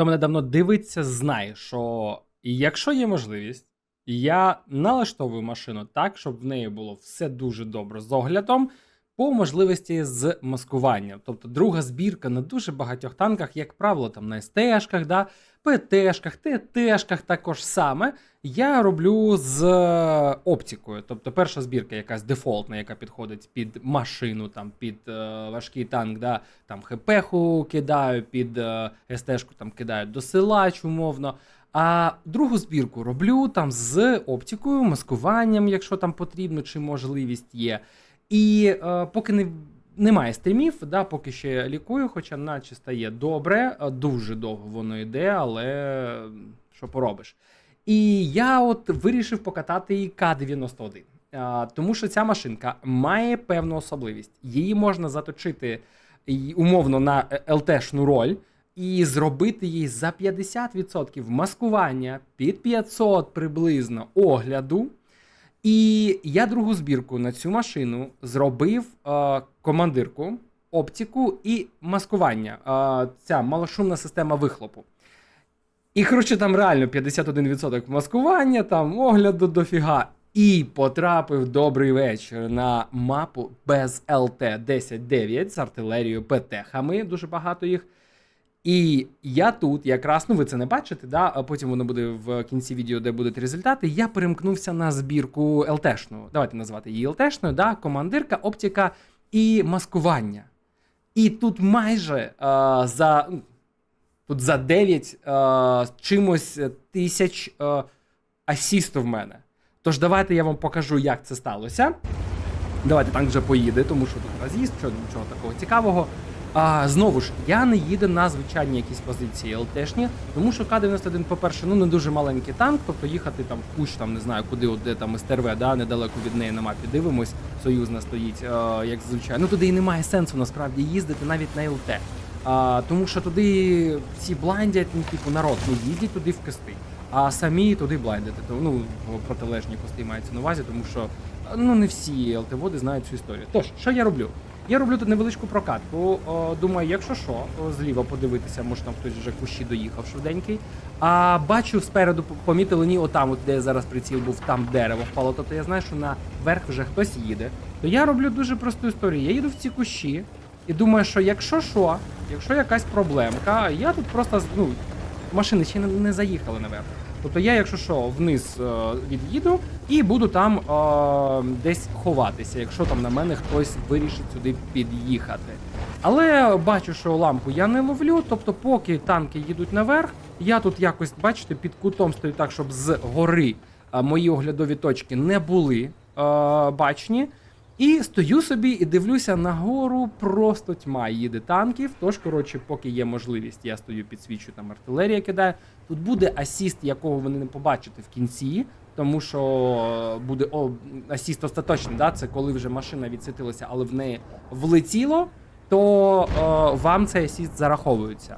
Хто мене давно дивиться, знає, що якщо є можливість, я налаштовую машину так, щоб в неї було все дуже добре з оглядом, по можливості з маскуванням. Тобто друга збірка на дуже багатьох танках, як правило, там на СТ-шках, да, ПТ-шках, ТТ-шках також саме. Я роблю з е, оптикою. Тобто перша збірка якась дефолтна, яка підходить під машину, там, під е, важкий танк, да, там ХП-ху кидаю, під е, СТ-шку там кидаю досилач, умовно. А другу збірку роблю там з оптикою, маскуванням, якщо там потрібно, чи можливість є. І е, поки не, немає стрімів, да, поки ще лікую, хоча наче стає добре, е, дуже довго воно йде, але е, що поробиш. І я от вирішив покатати і К-91. Тому що ця машинка має певну особливість. Її можна заточити умовно на е, ЛТшну роль і зробити їй за 50% маскування під 500 приблизно огляду. І я другу збірку на цю машину зробив е, командирку, оптику і маскування. Е, ця малошумна система вихлопу. І, коротше, там реально 51% маскування, там огляду дофіга. І потрапив добрий вечір на мапу без ЛТ 10-9 з артилерією ПТХами, дуже багато їх. І я тут, якраз, ну ви це не бачите, да, а потім воно буде в кінці відео, де будуть результати. Я перемкнувся на збірку ЛТшну. Давайте назвати її ЛТшною, да, командирка, оптика і маскування. І тут майже е, за ну, тут за 9 е, чимось тисяч е, асісту в мене. Тож давайте я вам покажу, як це сталося. Давайте танк вже поїде, тому що тут роз'їзд, що нічого такого цікавого. А, Знову ж, я не їду на звичайні якісь позиції ЛТшні, тому що К-91, по-перше, ну не дуже маленький танк, тобто їхати там в кущ, там не знаю, куди, от де там СТРВ, да, недалеко від неї на мапі дивимось, союзна стоїть, а, як звичайно. Ну туди і немає сенсу насправді їздити навіть на ЛТ. А, Тому що туди всі блайндять, ну, типу, народ не їздять туди в кости, а самі туди блайндити. То, ну, протилежні кости мається на увазі, тому що ну не всі ЛТ-води знають цю історію. Тож, що я роблю? Я роблю тут невеличку прокатку. Думаю, якщо що, зліва подивитися, може там хтось вже кущі доїхав швиденький. А бачу спереду помітили ні, отам, от де зараз приціл був, там дерево впало. Тобто я знаю, що наверх вже хтось їде. То я роблю дуже просту історію. Я їду в ці кущі і думаю, що якщо що, якщо якась проблемка, я тут просто ну, машини ще не заїхали наверх. Тобто я, якщо що, вниз е, від'їду і буду там е, десь ховатися, якщо там на мене хтось вирішить сюди під'їхати. Але бачу, що лампу я не ловлю, тобто, поки танки їдуть наверх, я тут якось, бачите, під кутом стою так, щоб з гори е, мої оглядові точки не були е, бачні. І стою собі і дивлюся нагору, просто тьма їде танків. Тож, коротше, поки є можливість, я стою, підсвічую там артилерія кидає. Тут буде асіст, якого ви не побачите в кінці, тому що буде о, асіст остаточний, да? це коли вже машина відсвітилася, але в неї влетіло, то о, вам цей асіст зараховується.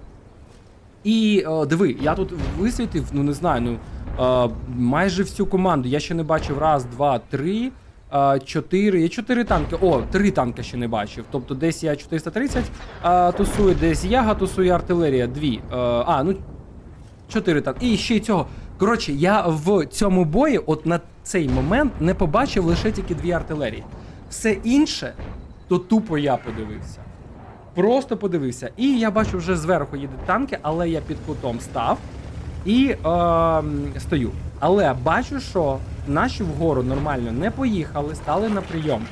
І о, диви, я тут висвітив, ну не знаю, ну о, майже всю команду. Я ще не бачив раз, два, три. А, Чотири. Я чотири танки. О, три танки ще не бачив. Тобто десь я 430 а, тусую, десь яга тусує артилерія. Дві. А, а, ну чотири танки. І ще й цього. Коротше, я в цьому бої, от на цей момент, не побачив лише тільки дві артилерії. Все інше, то тупо я подивився. Просто подивився. І я бачу, вже зверху їдуть танки, але я під кутом став і е, стою. Але бачу, що наші вгору нормально не поїхали, стали на прийом.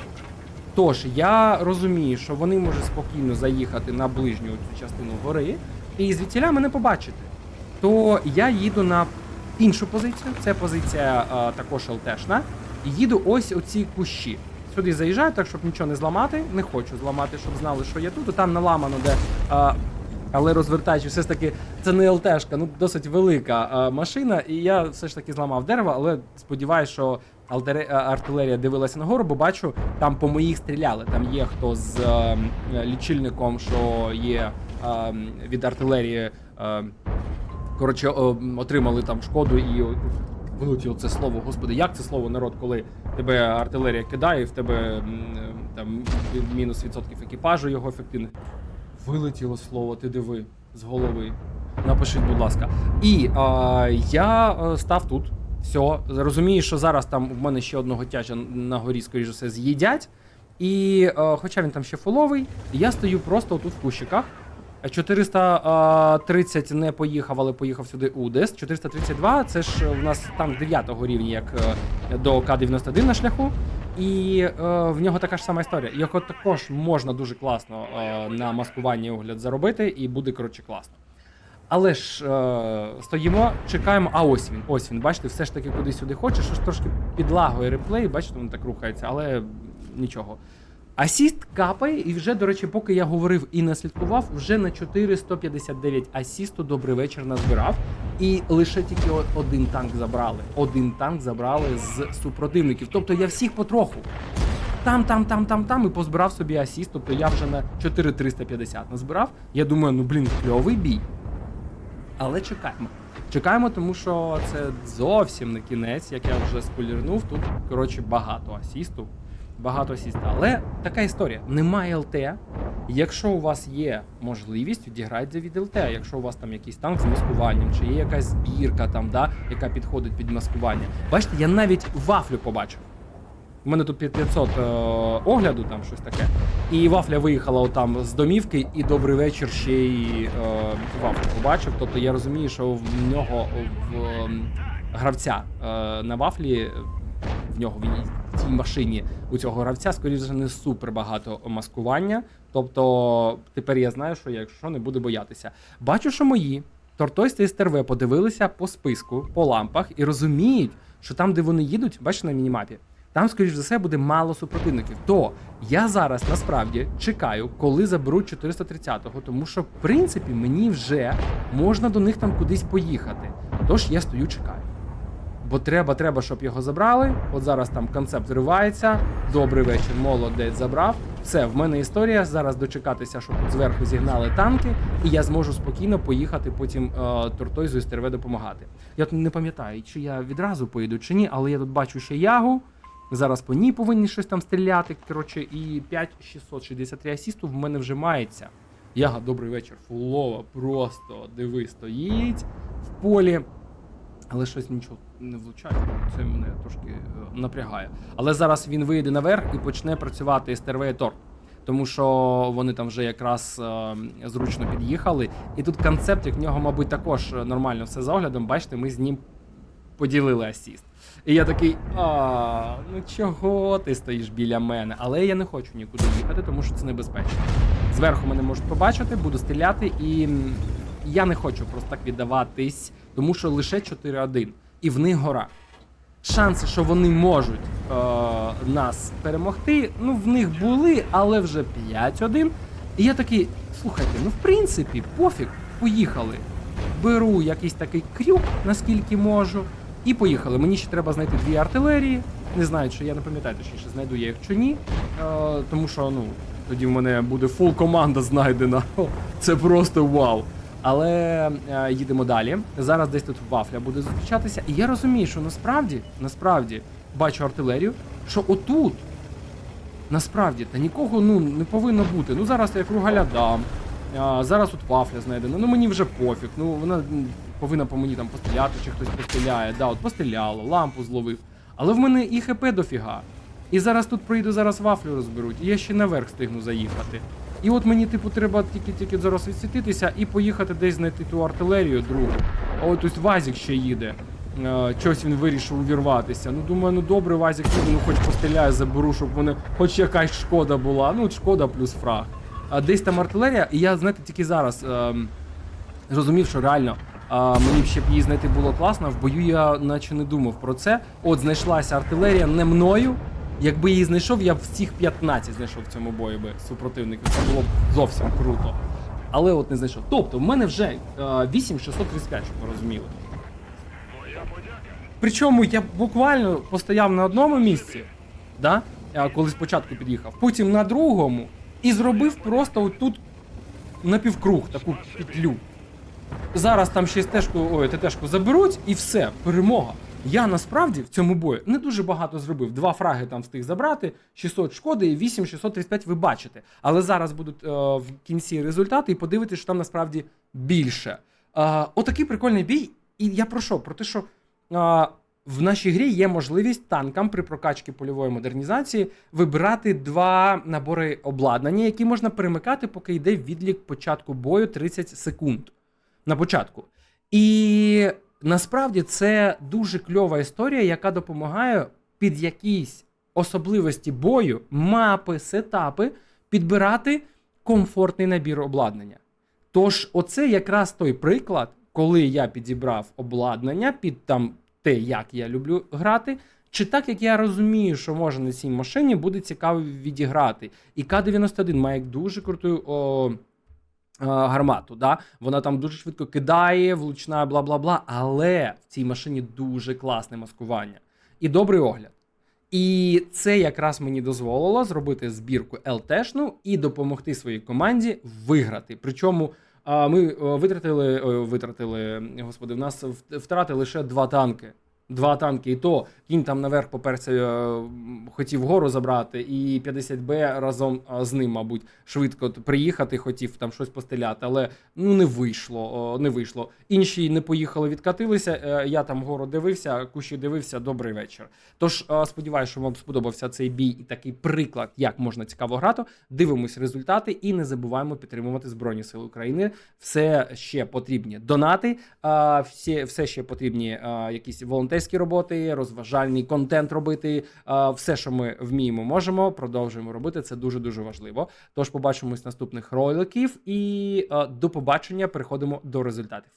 Тож я розумію, що вони можуть спокійно заїхати на ближню цю частину гори і звідтіля мене побачити. То я їду на іншу позицію. Це позиція е, також ЛТшна. І їду ось у ці кущі. Сюди заїжджаю, так щоб нічого не зламати. Не хочу зламати, щоб знали, що я тут. Там наламано, де. е, але розвертаючи, все ж таки, це не ЛТшка, ну досить велика машина, і я все ж таки зламав дерево, але сподіваюся, що артилерія дивилася нагору, бо бачу, там по моїх стріляли. Там є хто з е, лічильником, що є е, від артилерії. Е, коротше, о, отримали там шкоду і о, вилетіло це слово. Господи, як це слово народ, коли тебе артилерія кидає, в тебе там мінус відсотків екіпажу його ефективних. Вилетіло слово, ти диви з голови. Напишіть, будь ласка. І е, я е, став тут. Все, розумію, що зараз там в мене ще одного тяча на горі, скоріш за все, з'їдять. І е, хоча він там ще фуловий, я стою просто тут в кущиках. 430 не поїхав, але поїхав сюди УДЕС. 432 це ж в нас там 9 рівня, як е, до К-91 на шляху. І е, в нього така ж сама історія. Його також можна дуже класно е, на маскуванні огляд заробити, і буде коротше класно. Але ж е, стоїмо, чекаємо. А ось він, ось він. Бачите, все ж таки куди сюди хоче, що ж трошки підлагує реплей, бачите, він так рухається, але нічого. Асіст капає, і вже, до речі, поки я говорив і не слідкував, вже на 459 асісту добрий вечір назбирав. І лише тільки один танк забрали. Один танк забрали з супротивників. Тобто я всіх потроху. Там, там, там, там, там і позбирав собі асіст. Тобто я вже на 4350 назбирав. Я думаю, ну блін, кльовий бій. Але чекаємо. Чекаємо, тому що це зовсім не кінець, як я вже спойлернув. Тут, коротше, багато асісту. Багато асісту. Але така історія. Немає ЛТ. Якщо у вас є можливість, відіграйте від ЛТ. Якщо у вас там якийсь танк з маскуванням, чи є якась збірка, там, да, яка підходить під маскування. Бачите, я навіть вафлю побачив. У мене тут під 500 е, огляду, там щось таке. І вафля виїхала отам з домівки, і добрий вечір ще й е, вафлю побачив. Тобто я розумію, що в нього в е, гравця е, на вафлі, в нього в цій машині у цього гравця, скоріше, не супер багато маскування. Тобто тепер я знаю, що я, якщо не буду боятися. Бачу, що мої Тортойс та СТРВ подивилися по списку, по лампах і розуміють, що там, де вони їдуть, бачите на мінімапі, там, скоріш за все, буде мало супротивників. То я зараз насправді чекаю, коли заберуть 430-го, тому що, в принципі, мені вже можна до них там кудись поїхати. Тож я стою, чекаю. Бо треба, треба, щоб його забрали. От зараз там концепт зривається. Добрий вечір, молодець забрав. Все, в мене історія. Зараз дочекатися, що тут зверху зігнали танки, і я зможу спокійно поїхати потім е, Тортойзу і Стерве допомагати. Я тут не пам'ятаю, чи я відразу поїду, чи ні, але я тут бачу ще ягу. Зараз по ній повинні щось там стріляти. Коротше, і 5663 асісту в мене вже мається. Яга, добрий вечір. Фулова, просто диви, стоїть в полі. Але щось нічого не влучає. Це мене трошки е, напрягає. Але зараз він вийде наверх і почне працювати СТРВ і Тор. Тому що вони там вже якраз е, зручно під'їхали. І тут концепт, як в нього, мабуть, також нормально все за оглядом. Бачите, ми з ним поділили асіст. І я такий, а, ну чого ти стоїш біля мене? Але я не хочу нікуди їхати, тому що це небезпечно. Зверху мене можуть побачити, буду стріляти, і я не хочу просто так віддаватись, тому що лише 4-1. І в них гора. Шанси, що вони можуть е, нас перемогти, ну в них були, але вже 5-1. І я такий, слухайте, ну в принципі, пофіг, поїхали. Беру якийсь такий крюк, наскільки можу, і поїхали. Мені ще треба знайти дві артилерії. Не знаю, чи я не пам'ятаю, точніше, знайду я їх чи ні. Е, тому що ну, тоді в мене буде фул команда знайдена. Це просто вау. Але е, їдемо далі. Зараз десь тут вафля буде зустрічатися. І я розумію, що насправді, насправді бачу артилерію, що отут насправді та нікого ну не повинно бути. Ну зараз я кругаля дам. А, зараз тут вафля знайдена. Ну мені вже пофіг. Ну вона повинна по мені там постріляти, чи хтось постріляє. Да, от постріляло, лампу зловив. Але в мене і ХП дофіга. І зараз тут пройду, зараз вафлю розберуть, і я ще наверх встигну заїхати. І от мені, типу, треба тільки-тільки зараз відсвітитися і поїхати десь знайти ту артилерію другу. А от ось Вазік ще їде. Е, Чогось він вирішив увірватися. Ну думаю, ну добре, Вазік їде, ну хоч постріляю, заберу, щоб вони хоч якась шкода була. Ну, шкода плюс фраг. А десь там артилерія, і я, знаєте, тільки зараз ем, зрозумів, що реально а, мені б ще б її знайти було класно. В бою я наче не думав про це. От знайшлася артилерія не мною. Якби її знайшов, я всіх 15 знайшов в цьому бою би супротивників. Це було б зовсім круто. Але от не знайшов. Тобто, в мене вже е, 8635, щоб ви розуміли. Причому я буквально постояв на одному місці, да? а, коли спочатку під'їхав, потім на другому і зробив просто отут напівкруг, таку петлю. Зараз там ще стежку, ой, ТТшку заберуть і все, перемога. Я насправді в цьому бою не дуже багато зробив. Два фраги там встиг забрати, 600 шкоди і 8 635 ви бачите. Але зараз будуть е, в кінці результати і подивитися, що там насправді більше. А, отакий прикольний бій. І я про що? Про те, що а, в нашій грі є можливість танкам при прокачці польової модернізації вибирати два набори обладнання, які можна перемикати, поки йде відлік початку бою 30 секунд на початку. І насправді це дуже кльова історія, яка допомагає під якісь особливості бою, мапи, сетапи підбирати комфортний набір обладнання. Тож, оце якраз той приклад, коли я підібрав обладнання під там те, як я люблю грати, чи так, як я розумію, що може на цій машині буде цікаво відіграти. І К-91 має дуже круту о, гармату. Да? Вона там дуже швидко кидає, влучна, бла бла бла. Але в цій машині дуже класне маскування і добрий огляд. І це якраз мені дозволило зробити збірку ЛТшну і допомогти своїй команді виграти. Причому ми е, витратили, витратили, господи, в нас втрати лише два танки. Два танки, і то кінь там наверх поперся, е, хотів гору забрати, і 50Б разом з ним, мабуть, швидко приїхати, хотів там щось постеляти, але ну не вийшло. Не вийшло. Інші не поїхали, відкатилися. е, Я там гору дивився, кущі дивився. Добрий вечір. Тож сподіваюся, що вам сподобався цей бій і такий приклад, як можна цікаво грати. Дивимось результати і не забуваємо підтримувати Збройні Сили України. Все ще потрібні донати, все ще потрібні якісь волонтерські роботи, розважальний контент робити. Все, що ми вміємо, можемо, продовжуємо робити. Це дуже дуже важливо. Тож побачимось наступних роликів і до побачення. Переходимо до результатів.